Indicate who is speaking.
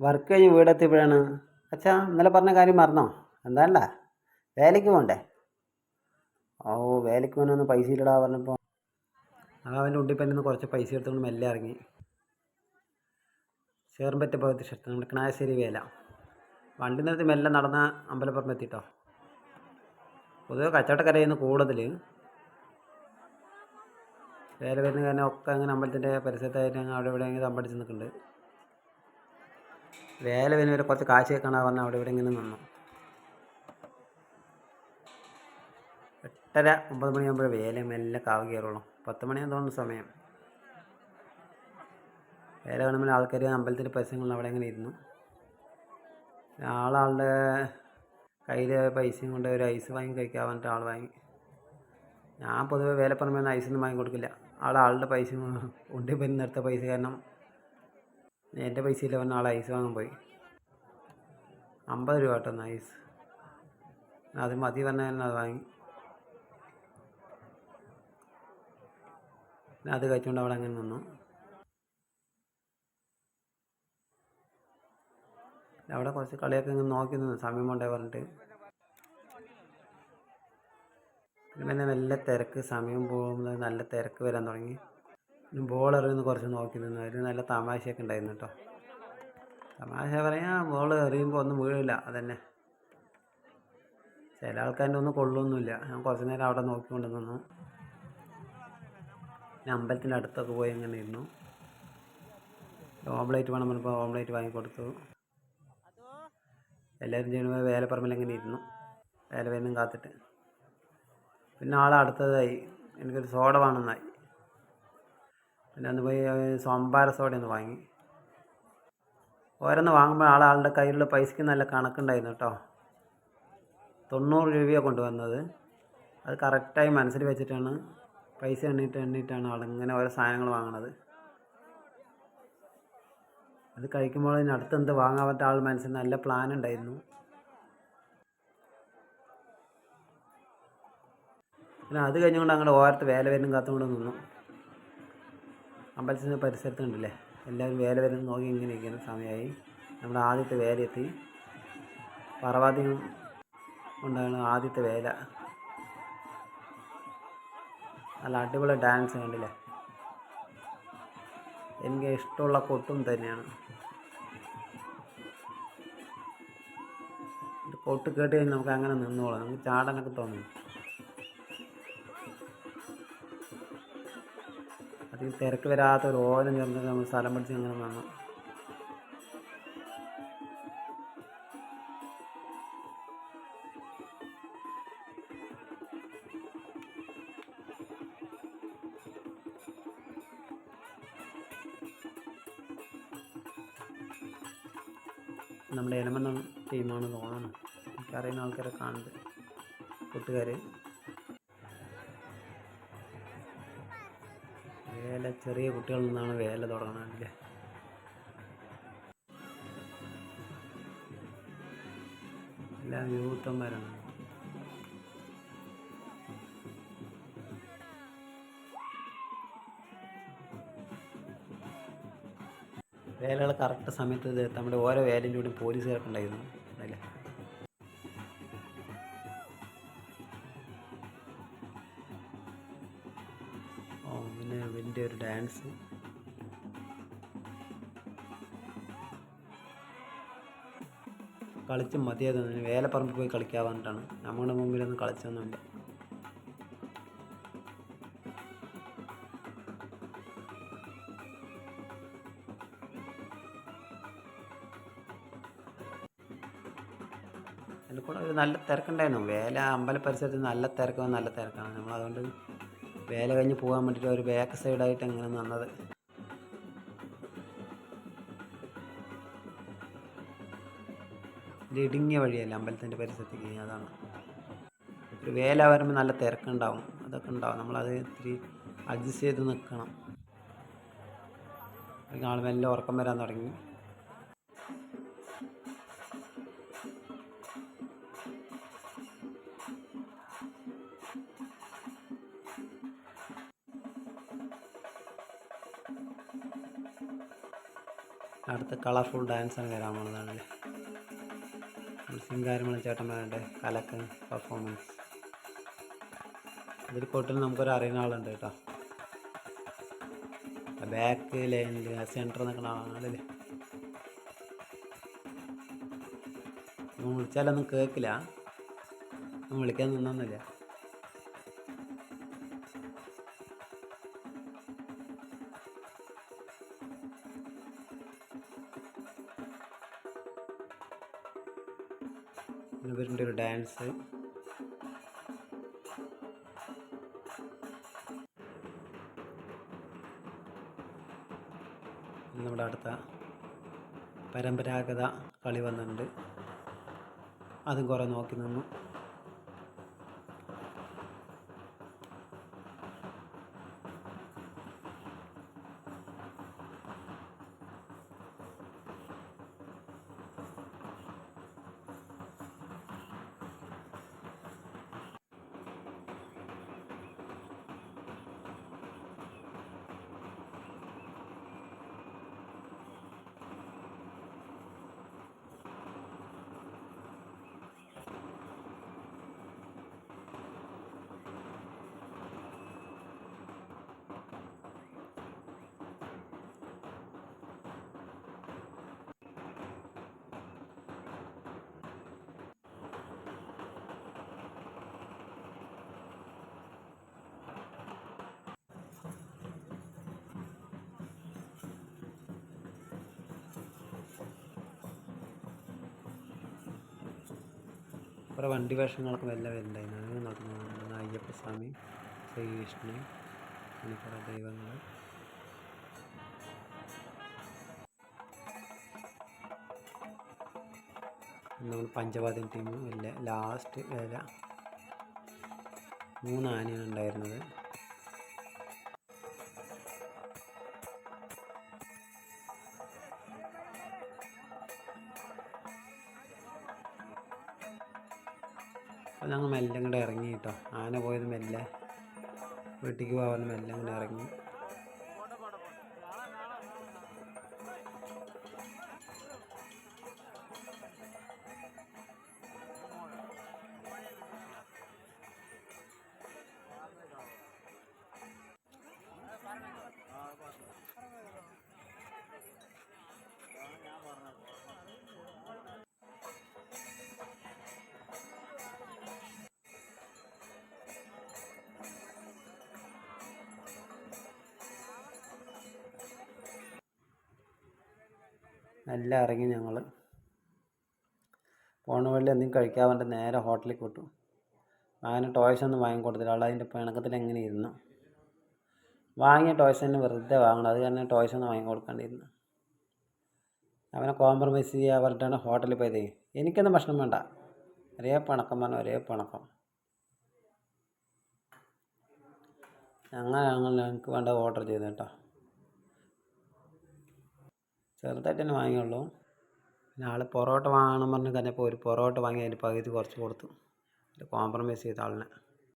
Speaker 1: Work കഴിഞ്ഞ് വീടെത്തിയപ്പോഴാണ് അച്ഛാ ഇന്നലെ പറഞ്ഞ കാര്യം മറന്നോ? എന്താണ്ട വേലയ്ക്ക് പോകണ്ടേ ഓ വേലയ്ക്ക് പോകാനൊന്ന് പൈസ ഇല്ലടാ പറഞ്ഞപ്പോൾ ആ അവന്റെ ഉണ്ടിപ്പനിൽ നിന്ന് കുറച്ച് പൈസ എടുത്തുകൊണ്ട് മെല്ലെ ഇറങ്ങി. ചേർമ്പറ്റ ഭാഗത്ത് ക്ഷേത്രം നമ്മുടെ കിണാശ്ശേരി വേല. വണ്ടി നിർത്തി മെല്ലെ നടന്ന അമ്പലപ്പുറം എത്തിട്ടോ? പൊതുവെ കച്ചവടക്കരയിൽ നിന്ന് കൂടുതൽ വേല വരുന്ന കാരണം ഒക്കെ അങ്ങനെ അമ്പലത്തിന്റെ പരിസരത്തായിട്ട് അവിടെ ഇവിടെ തമ്പടിച്ച് നിൽക്കുന്നുണ്ട്. വേല വരുന്നവരെ കുറച്ച് കാശ് വെക്കണം പറഞ്ഞാൽ അവിടെ ഇവിടെ ഇങ്ങനെ നിന്നു. എട്ടര ഒമ്പത് മണിയാകുമ്പോഴേ വേല മെല്ലെ കാവ് കയറുള്ളൂ. പത്ത് മണിയാന്ന് തോന്നുന്ന സമയം. വേല കാണുമ്പോൾ ആൾക്കാർ അമ്പലത്തിന്റെ പൈസകൾ അവിടെ ഇങ്ങനെ ഇരുന്നു. ആളാളുടെ കയ്യിൽ പൈസയും കൊണ്ട് ഒരു ഐസ് വാങ്ങി കഴിക്കാൻ പറഞ്ഞിട്ട് ആൾ വാങ്ങി. ഞാൻ പൊതുവെ വേലപ്പറമ്പ് ഐസൊന്നും വാങ്ങി കൊടുക്കില്ല. ആൾ ആളുടെ പൈസ ഉണ്ടി നിർത്ത പൈസ കാരണം എന്റെ പൈസ ഇല്ല പറഞ്ഞാൽ ആൾ ഐസ് വാങ്ങാൻ പോയി. അമ്പത് രൂപ കേട്ടോ ഐസ്. അത് മതി പറഞ്ഞാൽ തന്നെ അത് വാങ്ങി. അത് കഴിച്ചുകൊണ്ട് അവിടെ അങ്ങനെ നിന്നു. അവിടെ കുറച്ച് കളിയൊക്കെ ഇങ്ങനെ നോക്കി നിന്നു. സമയം കൊണ്ടേ പറഞ്ഞിട്ട്. പിന്നെ നല്ല തിരക്ക്. സമയം പോകുമ്പോൾ നല്ല തിരക്ക് വരാൻ തുടങ്ങി. ബോൾ എറിയുന്ന കുറച്ച് നോക്കി നിന്നു അതിൽ നല്ല തമാശയൊക്കെ ഉണ്ടായിരുന്നു കേട്ടോ. തമാശ പറയാ ബോൾ എറിയുമ്പോൾ ഒന്നും വീഴില്ല അതന്നെ. ചില ആൾക്കാരുടെ ഒന്നും കൊള്ളൊന്നുമില്ല. ഞാൻ കുറച്ച് നേരം അവിടെ നോക്കിക്കൊണ്ട് നിന്നു. പിന്നെ അമ്പലത്തിന്റെ അടുത്തൊക്കെ പോയി അങ്ങനെ ഇരുന്നു. ഓംലേറ്റ് വേണം പറഞ്ഞപ്പോൾ ഓംലേറ്റ് വാങ്ങിക്കൊടുത്തു എല്ലാവരും ചെയ്യുമ്പോൾ വേലപ്പറമ്പിൽ അങ്ങനെ ഇരുന്നു. വേല വരുന്നും കാത്തിട്ട്. പിന്നെ ആളെ അടുത്തതായി. എനിക്കൊരു സോഡ വേണമെന്നായി. പിന്നെ അന്ന് പോയി സംഭാര സോഡ ഒന്ന് വാങ്ങി. ഓരോന്ന് വാങ്ങുമ്പോൾ ആൾ ആളുടെ കയ്യിലുള്ള പൈസയ്ക്ക് നല്ല കണക്കുണ്ടായിരുന്നു കേട്ടോ തൊണ്ണൂറ് രൂപയാണ് കൊണ്ടുവന്നത്. അത് കറക്റ്റായി മനസ്സിൽ വെച്ചിട്ടാണ് പൈസ എണ്ണിയിട്ട് എണ്ണിയിട്ടാണ് ആളിങ്ങനെ ഓരോ സാധനങ്ങൾ വാങ്ങണത്. അത് കഴിക്കുമ്പോൾ അടുത്ത് എന്ത് വാങ്ങാൻ പറ്റ ആൾ മനസ്സിൽ നല്ല പ്ലാൻ ഉണ്ടായിരുന്നു. പിന്നെ അത് കഴിഞ്ഞുകൊണ്ട് അങ്ങോട്ട് ഓരത്ത് വേല വരുന്ന കാത്തുകൊണ്ട് നിന്നു. അമ്പലത്തിന്റെ പരിസരത്ത് കണ്ടില്ലേ? എല്ലാവരും വേല വരുന്ന നോക്കി ഇങ്ങനെ ഇരിക്കുന്ന സമയമായി. നമ്മുടെ ആദ്യത്തെ എത്തി പറവാദ്യം കൊണ്ടാണ് ആദ്യത്തെ വേല. നല്ല അടിപൊളി ഡാൻസ് കണ്ടില്ലേ? എനിക്ക് ഇഷ്ടമുള്ള കൊട്ടും തന്നെയാണ്. കൊട്ട് കേട്ട് കഴിഞ്ഞാൽ നമുക്ക് അങ്ങനെ നിന്നോളാം. നമുക്ക് ചാടാനൊക്കെ തോന്നും. തിരക്ക് വരാത്ത ഒരു ഓലം ചേർന്നിട്ട് നമ്മൾ സ്ഥലം പിടിച്ച് അങ്ങനെ നിന്നു നമ്മുടെ എലമണ്ണം ടീമാണ് തോന്നുന്നത്. എനിക്കറിയുന്ന ആൾക്കാരെ കാണുന്നത്. കൂട്ടുകാർ ചെറിയ കുട്ടികളിൽ നിന്നാണ് വേല തുടങ്ങുന്നത്. എല്ലാം യൂത്തന്മാരാണ് വേലകൾ കറക്റ്റ് സമയത്ത് നമ്മുടെ ഓരോ വേലയിലൂടെയും പോലീസുകാർക്ക് ഉണ്ടായിരുന്നു. ഡാൻസ് കളിച്ച് മതിയായിരുന്നു. വേലപ്പറമ്പിൽ പോയി കളിക്കാൻ പറഞ്ഞിട്ടാണ്. നമ്മുടെ മുമ്പിലൊന്നും കളിച്ചൊന്നുമില്ല. അതിൽ കൂടെ ഒരു നല്ല തിരക്കുണ്ടായിരുന്നു. വേല അമ്പല പരിസരത്ത് നല്ല തിരക്ക് നല്ല തിരക്കാണ്. നമ്മൾ അതുകൊണ്ട് വേല കഴിഞ്ഞ് പോകാൻ വേണ്ടിയിട്ട് ഒരു ബാക്ക് സൈഡായിട്ട് അങ്ങനെ നിന്നത്. ഇത് ഇടുങ്ങിയ വഴിയല്ല അമ്പലത്തിന്റെ പരിസരത്തേക്ക് അതാണ്. ഒരു വേല വരുമ്പോൾ നല്ല തിരക്കുണ്ടാവും. അതൊക്കെ ഉണ്ടാവും. നമ്മളത് ഇത്തിരി അഡ്ജസ്റ്റ് ചെയ്ത് നിൽക്കണം ആൾ മെല്ലെ ഉറക്കം വരാൻ തുടങ്ങി. അടുത്ത കളർഫുൾ ഡാൻസാണ് വരാൻ പോകുന്നതാണല്ലേ സിംഗാരമണ ചേട്ടന്മാരുടെ കലക്കൻ പെർഫോമൻസ് ഇതിൽ കൊട്ടിൽ നമുക്കൊരു അറിയുന്ന ആളുണ്ട് കേട്ടോ. ബാക്ക് ലൈനിൽ സെന്റർ നിൽക്കുന്ന ആളല്ലേ വിളിച്ചാലൊന്നും കേൾക്കില്ല. വിളിക്കാൻ നിന്നൊന്നുമില്ല. ഇവരുടെ ഒരു ഡാൻസ്. നമ്മുടെ അടുത്ത പരമ്പരാഗത കളി വന്നിട്ടുണ്ട്. അതും കുറേ നോക്കി നിന്നു. കുറേ വണ്ടി വേഷങ്ങളൊക്കെ വല്ല വരുന്നുണ്ടായിരുന്നു നോക്കുന്നത് അയ്യപ്പസ്വാമി ശ്രീകൃഷ്ണൻ അങ്ങനെ കുറേ ദൈവങ്ങൾ നമ്മൾ പഞ്ചവാദ്യം ടീം. ലാസ്റ്റ് വേല മൂന്ന് ആനയാണ് ഉണ്ടായിരുന്നത്. അപ്പോൾ ഞങ്ങൾ മെല്ലെ ഇങ്ങോട്ട് ഇറങ്ങി കേട്ടോ. ആന പോയത് മെല്ലെ. വീട്ടിലേക്ക് പോകാൻ മെല്ലെ ഇങ്ങോട്ട് ഇറങ്ങി. മെല്ലെ ഇറങ്ങി ഞങ്ങൾ പോണ വഴി എന്തെങ്കിലും കഴിക്കാൻ വേണ്ടി നേരെ ഹോട്ടലിൽ വിട്ടു അങ്ങനെ ടോയ്സ് ഒന്നും വാങ്ങിക്കൊടുത്തില്ല അവൾ അതിന്റെ പിണക്കത്തിൽ എങ്ങനെ ഇരുന്നു? വാങ്ങിയ ടോയ്സ് തന്നെ വെറുതെ വാങ്ങണം. അത് കാരണം ടോയ്സ് ഒന്നും വാങ്ങിക്കൊടുക്കാണ്ടിരുന്നു അവനെ കോംപ്രമൈസ് ചെയ്യുക പറഞ്ഞിട്ടാണ് ഹോട്ടലിൽ പോയത്. എനിക്കൊന്നും ഭക്ഷണം വേണ്ട. ഒരേ പിണക്കം പറഞ്ഞ ഒരേ പിണക്കം. അങ്ങനെ ഞങ്ങൾ ഞങ്ങൾക്ക് വേണ്ട ഓർഡർ ചെയ്തു കേട്ടോ. ചെറുതായിട്ട് തന്നെ വാങ്ങിയുള്ളൂ. പിന്നെ ആൾ പൊറോട്ട വാങ്ങണം പറഞ്ഞ് കഴിഞ്ഞപ്പോൾ ഒരു പൊറോട്ട വാങ്ങി അതിന്റെ പകുതി കുറച്ച് കൊടുത്തു. കോംപ്രമൈസ് ചെയ്ത ആളിനെ.